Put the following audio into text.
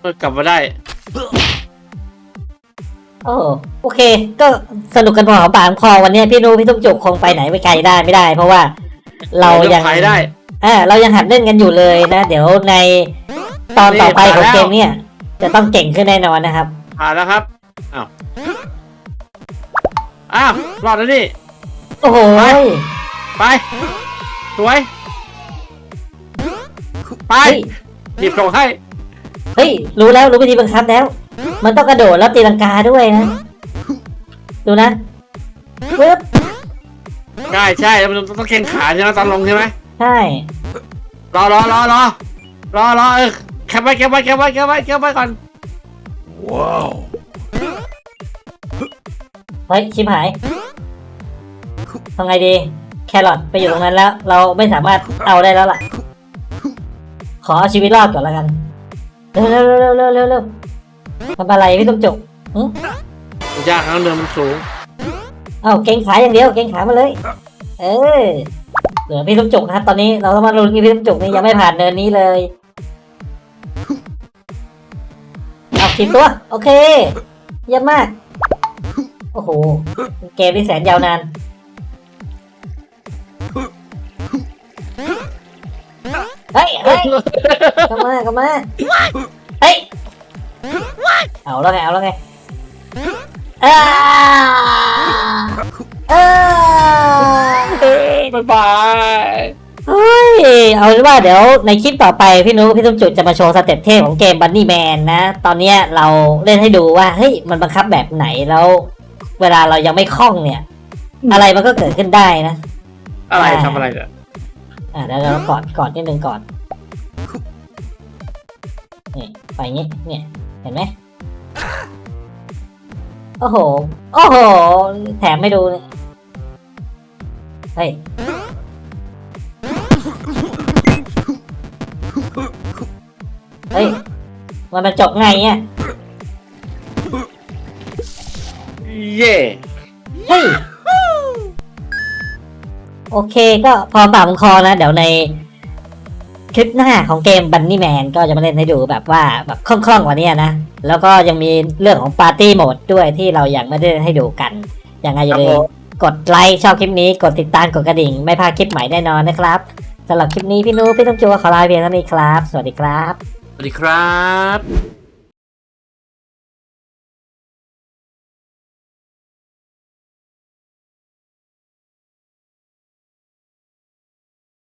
เออกลับมาได้ โอ้โอเค ก็สนุกกันพอหอมปากหอมคอวันเนี้ยพี่นุพี่ตุ้มจุกคงไปไหนไปไกลได้ไม่ได้ เพราะว่าเรายังไปได้อ่าเรายังหัดเล่นกันอยู่เลยนะ เดี๋ยวในตอนต่อไปของเกมเนี่ย จะต้องเก่งขึ้นแน่นอนนะครับผ่านแล้วครับอ้าวอ้าวรอดแล้วนี่โอ้โหไป สวย ไปเฮ้ยหยิบส่งให้ เฮ้ย รู้แล้วรู้วิธีบังคับแล้ว มันต้องกระโดดแล้วตีลังกาด้วยนะ ดูนะปึ๊บใช่ใช่แล้วมันต้องเข่งขาใช่ไหมตอนลงใช่ไหมใช่รอรอรอรอรอรอเออแคปไว้แคปไว้แคปไว้แคปไว้แคปไว้ก่อนเฮ้ยชิบหายทำไงดี แครอทไปอยู่ตรงนั้นแล้ว เราไม่สามารถเอาได้แล้วล่ะ ขอเอาชีวิตรอดก่อนแล้วกัน เร็วเร็วเร็วเร็วเร็วเร็วทำอะไรพี่ตุ้มจุกหึยากครั้งเดิมมันสูงเอาเก่งขาอย่างเดียว เก่งขามาเลย เออเหลือพี่ตุ้มจุกนะครับตอนนี้เราต้องมาลุ้นกับพี่ตุ้มจุกนี่ยังไม่ผ่านเนินนี้เลยเอาทีมตัว โอเคเยี่ยมมาก โอ้โหเกมที่แสนยาวนาน ฮ้ยเฮ้ยเข้ามาเข้ามาเฮ้ยเอาแล้วไงเอาแล้วไงอ้าอ้าเฮ้ยบายบายเฮ้ยเอาเป็นว่าเดี๋ยวในคลิปต่อไปพี่นุพี่ตุ้มจุดจะมาโชว์สเต็ปเทพของเกมบันนี่แมนนะ ตอนเนี้ยเราเล่นให้ดูว่าเฮ้ยมันบังคับแบบไหนแล้ว เวลาเรายังไม่คล่องเนี่ย อะไรมันก็เกิดขึ้นได้นะ อะไรอ่าทำอะไรเนี่ย อ่าเดี๋ยวเรากอดกอดนิดนึงก่อนนี่ไปงี้เนี่ยเห็นไหมโอ้โห โอ้โห แถมไม่ดูเลยเฮ้ยเฮ้ย มันมันจบไงเนี่ยเย่เฮ้ย โอเคก็พอปากคอนะ เดี๋ยวในคลิปหน้าของเกมบันนี่แมนก็จะมาเล่นให้ดูแบบว่าแบบคล่องๆกว่านี้นะ แล้วก็ยังมีเรื่องของปาร์ตี้โหมดด้วยที่เรายังไม่ได้เล่นให้ดูกัน ยังไงอย่าลืมกดไลค์ชอบคลิปนี้กดติดตามกดกระดิ่ง ไม่พลาดคลิปใหม่แน่นอนนะครับสำหรับคลิปนี้พี่นุพี่ต้องจูขอลาเพียงเท่านี้ครับ สวัสดีครับ สวัสดีครับ